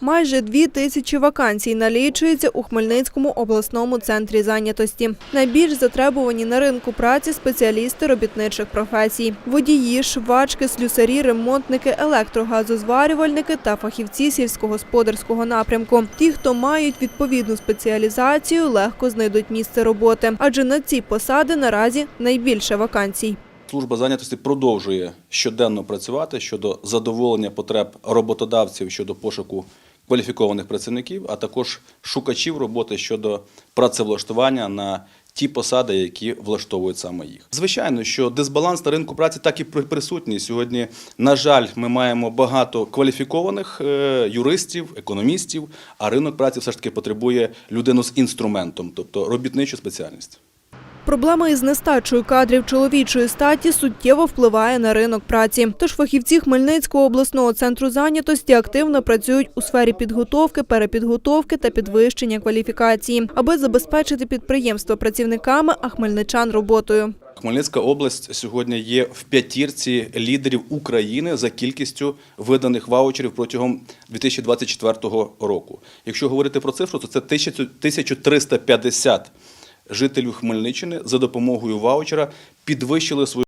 Майже дві тисячі вакансій налічується у Хмельницькому обласному центрі зайнятості. Найбільш затребувані на ринку праці спеціалісти робітничих професій: водії, швачки, слюсарі, ремонтники, електрогазозварювальники та фахівці сільськогосподарського напрямку. Ті, хто мають відповідну спеціалізацію, легко знайдуть місце роботи, адже на ці посади наразі найбільше вакансій. Служба зайнятості продовжує щоденно працювати щодо задоволення потреб роботодавців щодо пошуку кваліфікованих працівників, а також шукачів роботи щодо працевлаштування на ті посади, які влаштовують саме їх. Звичайно, що дисбаланс на ринку праці так і при- присутній. Сьогодні, на жаль, ми маємо багато кваліфікованих е, юристів, економістів, а ринок праці все ж таки потребує людину з інструментом, тобто робітничу спеціальність. Проблема із нестачою кадрів чоловічої статі суттєво впливає на ринок праці. Тож фахівці Хмельницького обласного центру зайнятості активно працюють у сфері підготовки, перепідготовки та підвищення кваліфікації, аби забезпечити підприємства працівниками, а хмельничан роботою. Хмельницька область сьогодні є в п'ятірці лідерів України за кількістю виданих ваучерів протягом 2024 року. Якщо говорити про цифру, то це 1000 1350 жителів Хмельниччини за допомогою ваучера підвищили свою